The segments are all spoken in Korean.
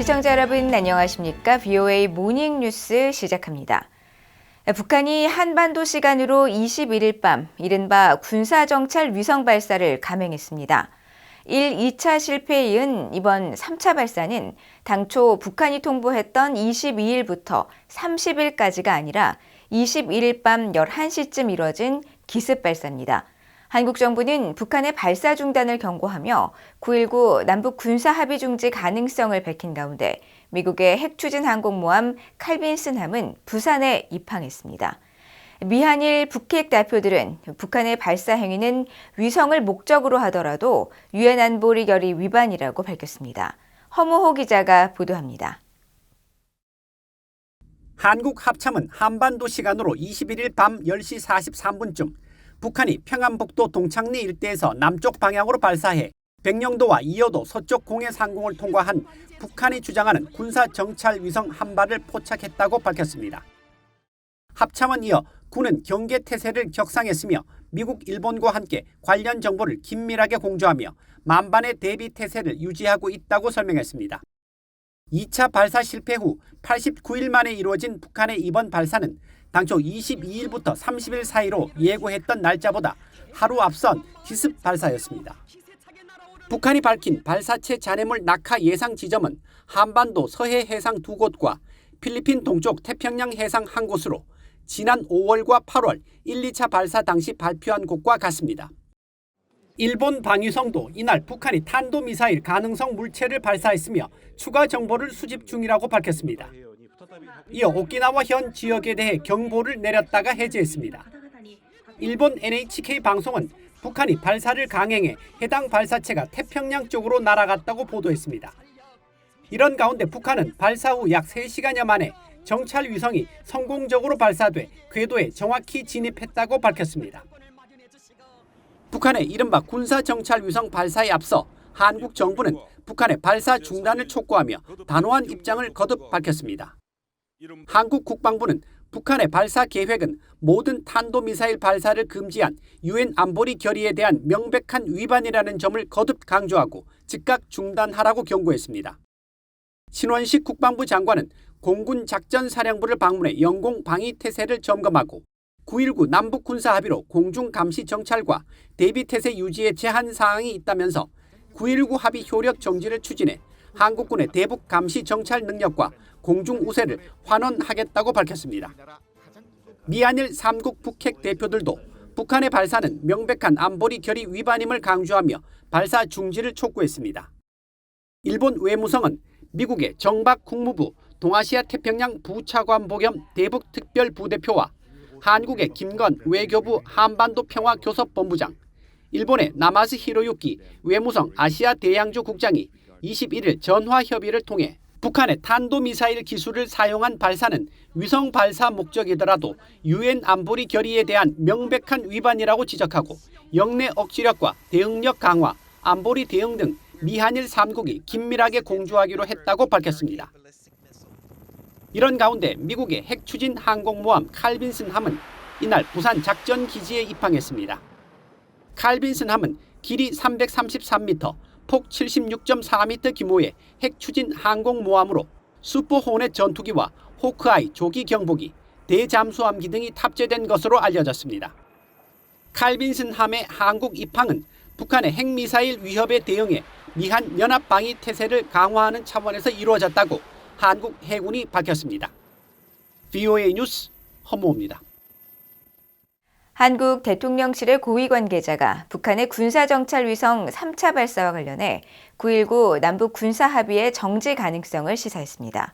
시청자 여러분 안녕하십니까? VOA 모닝 뉴스 시작합니다. 북한이 한반도 시간으로 21일 밤 이른바 군사정찰 위성 발사를 감행했습니다. 1, 2차 실패에 이은 이번 3차 발사는 당초 북한이 통보했던 22일부터 30일까지가 아니라 21일 밤 11시쯤 이뤄진 기습 발사입니다. 한국 정부는 북한의 발사 중단을 경고하며 9.19 남북 군사 합의 중지 가능성을 밝힌 가운데 미국의 핵 추진 항공모함 칼빈슨함은 부산에 입항했습니다. 미한일 북핵 대표들은 북한의 발사 행위는 위성을 목적으로 하더라도 유엔 안보리 결의 위반이라고 밝혔습니다. 허무호 기자가 보도합니다. 한국 합참은 한반도 시간으로 21일 밤 10시 43분쯤 북한이 평안북도 동창리 일대에서 남쪽 방향으로 발사해 백령도와 이어도 서쪽 공해 상공을 통과한 북한이 주장하는 군사 정찰 위성 한 발을 포착했다고 밝혔습니다. 합참은 이어 군은 경계 태세를 격상했으며 미국, 일본과 함께 관련 정보를 긴밀하게 공조하며 만반의 대비 태세를 유지하고 있다고 설명했습니다. 2차 발사 실패 후 89일 만에 이루어진 북한의 이번 발사는 당초 22일부터 30일 사이로 예고했던 날짜보다 하루 앞선 기습 발사였습니다. 북한이 밝힌 발사체 잔해물 낙하 예상 지점은 한반도 서해 해상 두 곳과 필리핀 동쪽 태평양 해상 한 곳으로 지난 5월과 8월 1, 2차 발사 당시 발표한 곳과 같습니다. 일본 방위성도 이날 북한이 탄도미사일 가능성 물체를 발사했으며 추가 정보를 수집 중이라고 밝혔습니다. 이어 오키나와 현 지역에 대해 경보를 내렸다가 해제했습니다. 일본 NHK 방송은 북한이 발사를 강행해 해당 발사체가 태평양 쪽으로 날아갔다고 보도했습니다. 이런 가운데 북한은 발사 후 약 3시간여 만에 정찰 위성이 성공적으로 발사돼 궤도에 정확히 진입했다고 밝혔습니다. 북한의 이른바 군사 정찰 위성 발사에 앞서 한국 정부는 북한의 발사 중단을 촉구하며 단호한 입장을 거듭 밝혔습니다. 한국 국방부는 북한의 발사 계획은 모든 탄도미사일 발사를 금지한 유엔 안보리 결의에 대한 명백한 위반이라는 점을 거듭 강조하고 즉각 중단하라고 경고했습니다. 신원식 국방부 장관은 공군 작전 사령부를 방문해 영공 방위 태세를 점검하고 9.19 남북 군사 합의로 공중 감시 정찰과 대비 태세 유지에 제한 사항이 있다면서 9.19 합의 효력 정지를 추진해 한국군의 대북 감시 정찰 능력과 공중 우세를 환원하겠다고 밝혔습니다. 미한일 3국 북핵 대표들도 북한의 발사는 명백한 안보리 결의 위반임을 강조하며 발사 중지를 촉구했습니다. 일본 외무성은 미국의 정박 국무부 동아시아 태평양 부차관보 겸 대북 특별 부대표와 한국의 김건 외교부 한반도 평화 교섭 본부장, 일본의 나마스 히로유키 외무성 아시아 대양주 국장이 21일 전화 협의를 통해 북한의 탄도미사일 기술을 사용한 발사는 위성 발사 목적이더라도 유엔 안보리 결의에 대한 명백한 위반이라고 지적하고 영내 억지력과 대응력 강화, 안보리 대응 등 미한일 3국이 긴밀하게 공조하기로 했다고 밝혔습니다. 이런 가운데 미국의 핵 추진 항공모함 칼빈슨 함은 이날 부산 작전 기지에 입항했습니다. 칼빈슨 함은 길이 333m, 폭 76.4m 규모의 핵 추진 항공모함으로 슈퍼호넷 전투기와 호크아이 조기 경보기, 대잠수함기 등이 탑재된 것으로 알려졌습니다. 칼빈슨 함의 한국 입항은 북한의 핵미사일 위협에 대응해 미한 연합 방위 태세를 강화하는 차원에서 이루어졌다고 한국 해군이 밝혔습니다. VOA 뉴스 허모입니다. 한국 대통령실의 고위 관계자가 북한의 군사정찰 위성 3차 발사와 관련해 9.19 남북 군사 합의의 정지 가능성을 시사했습니다.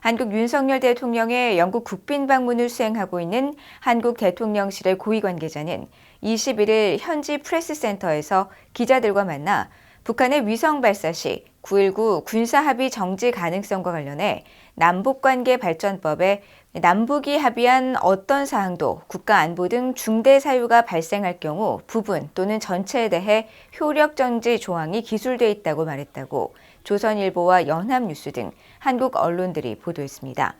한국 윤석열 대통령의 영국 국빈 방문을 수행하고 있는 한국 대통령실의 고위 관계자는 21일 현지 프레스센터에서 기자들과 만나 북한의 위성 발사 시 9.19 군사합의 정지 가능성과 관련해 남북관계 발전법에 남북이 합의한 어떤 사항도 국가 안보 등 중대 사유가 발생할 경우 부분 또는 전체에 대해 효력 정지 조항이 기술돼 있다고 말했다고 조선일보와 연합뉴스 등 한국 언론들이 보도했습니다.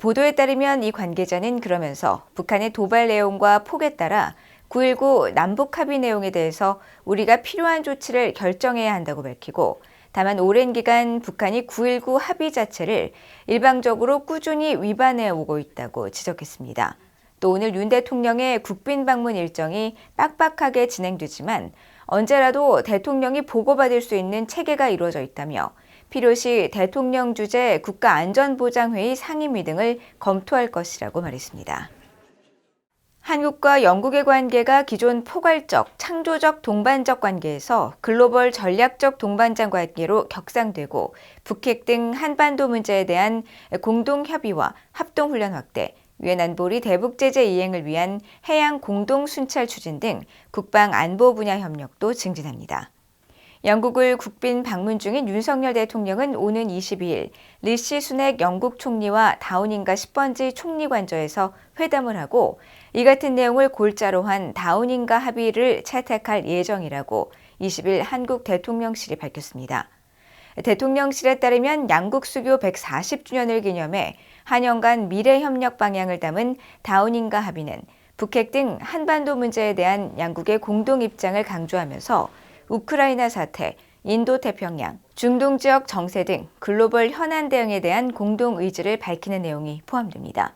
보도에 따르면 이 관계자는 그러면서 북한의 도발 내용과 폭에 따라 9.19 남북 합의 내용에 대해서 우리가 필요한 조치를 결정해야 한다고 밝히고 다만 오랜 기간 북한이 9.19 합의 자체를 일방적으로 꾸준히 위반해 오고 있다고 지적했습니다. 또 오늘 윤 대통령의 국빈 방문 일정이 빡빡하게 진행되지만 언제라도 대통령이 보고받을 수 있는 체계가 이루어져 있다며 필요시 대통령 주재 국가안전보장회의 상임위 등을 검토할 것이라고 말했습니다. 한국과 영국의 관계가 기존 포괄적, 창조적 동반적 관계에서 글로벌 전략적 동반자 관계로 격상되고 북핵 등 한반도 문제에 대한 공동 협의와 합동 훈련 확대, 유엔 안보리 대북 제재 이행을 위한 해양 공동 순찰 추진 등 국방 안보 분야 협력도 증진합니다. 영국을 국빈 방문 중인 윤석열 대통령은 오는 22일 리시 순핵 영국 총리와 다우닝가 10번지 총리 관저에서 회담을 하고 이 같은 내용을 골자로 한 다우닝가 합의를 채택할 예정이라고 20일 한국 대통령실이 밝혔습니다. 대통령실에 따르면 양국 수교 140주년을 기념해 한영 간 미래 협력 방향을 담은 다우닝가 합의는 북핵 등 한반도 문제에 대한 양국의 공동 입장을 강조하면서 우크라이나 사태, 인도 태평양, 중동 지역 정세 등 글로벌 현안 대응에 대한 공동 의지를 밝히는 내용이 포함됩니다.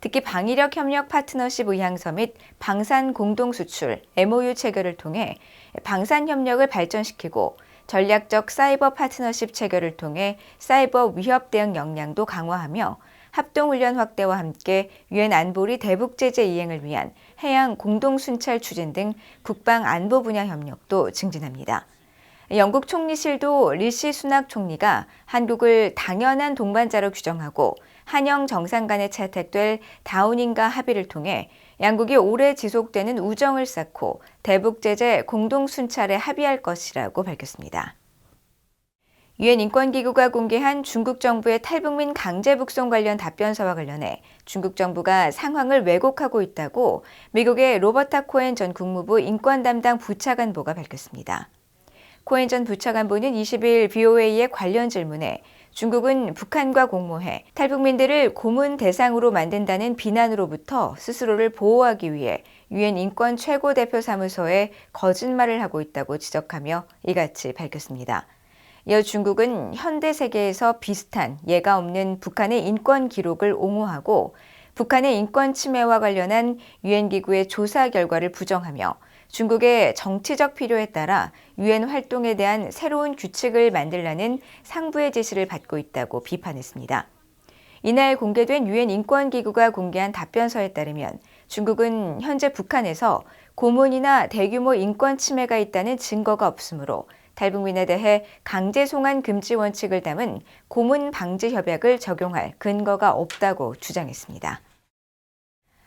특히 방위력 협력 파트너십 의향서 및 방산 공동 수출 MOU 체결을 통해 방산 협력을 발전시키고 전략적 사이버 파트너십 체결을 통해 사이버 위협 대응 역량도 강화하며 합동훈련 확대와 함께 유엔 안보리 대북 제재 이행을 위한 해양 공동 순찰 추진 등 국방 안보 분야 협력도 증진합니다. 영국 총리실도 리시 수낙 총리가 한국을 당연한 동반자로 규정하고 한영 정상 간에 채택될 다우닝가 합의를 통해 양국이 오래 지속되는 우정을 쌓고 대북 제재 공동 순찰에 합의할 것이라고 밝혔습니다. 유엔 인권기구가 공개한 중국 정부의 탈북민 강제 북송 관련 답변서와 관련해 중국 정부가 상황을 왜곡하고 있다고 미국의 로버타 코엔 전 국무부 인권 담당 부차관보가 밝혔습니다. 코엔 전 부차관보는 20일 BOA의 관련 질문에 중국은 북한과 공모해 탈북민들을 고문 대상으로 만든다는 비난으로부터 스스로를 보호하기 위해 유엔 인권 최고 대표 사무소에 거짓말을 하고 있다고 지적하며 이같이 밝혔습니다. 이어 중국은 현대 세계에서 비슷한 예가 없는 북한의 인권 기록을 옹호하고 북한의 인권 침해와 관련한 유엔 기구의 조사 결과를 부정하며 중국의 정치적 필요에 따라 유엔 활동에 대한 새로운 규칙을 만들라는 상부의 지시를 받고 있다고 비판했습니다. 이날 공개된 유엔 인권기구가 공개한 답변서에 따르면 중국은 현재 북한에서 고문이나 대규모 인권 침해가 있다는 증거가 없으므로 탈북민에 대해 강제 송환 금지 원칙을 담은 고문 방지 협약을 적용할 근거가 없다고 주장했습니다.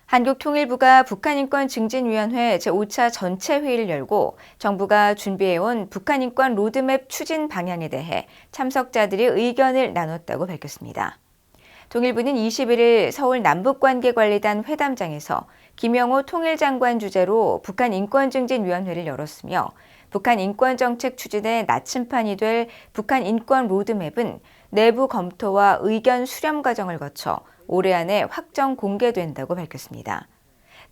한국통일부가 북한인권증진위원회 제5차 전체 회의를 열고 정부가 준비해온 북한인권 로드맵 추진 방향에 대해 참석자들이 의견을 나눴다고 밝혔습니다. 통일부는 21일 서울 남북관계관리단 회담장에서 김영호 통일장관 주재로 북한 인권증진위원회를 열었으며 북한 인권 정책 추진의 나침판이 될 북한 인권 로드맵은 내부 검토와 의견 수렴 과정을 거쳐 올해 안에 확정 공개된다고 밝혔습니다.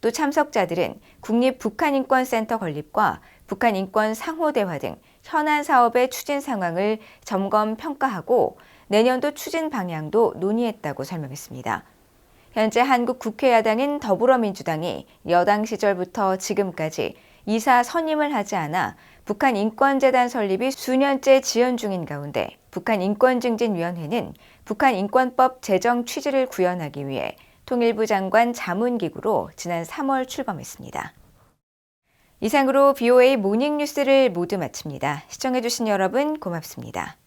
또 참석자들은 국립 북한인권센터 건립과 북한 인권 상호 대화 등 현안 사업의 추진 상황을 점검 평가하고 내년도 추진 방향도 논의했다고 설명했습니다. 현재 한국 국회 야당인 더불어민주당이 여당 시절부터 지금까지 이사 선임을 하지 않아 북한 인권재단 설립이 수년째 지연 중인 가운데 북한 인권증진위원회는 북한 인권법 제정 취지를 구현하기 위해 통일부 장관 자문기구로 지난 3월 출범했습니다. 이상으로 BOA 모닝뉴스를 모두 마칩니다. 시청해주신 여러분 고맙습니다.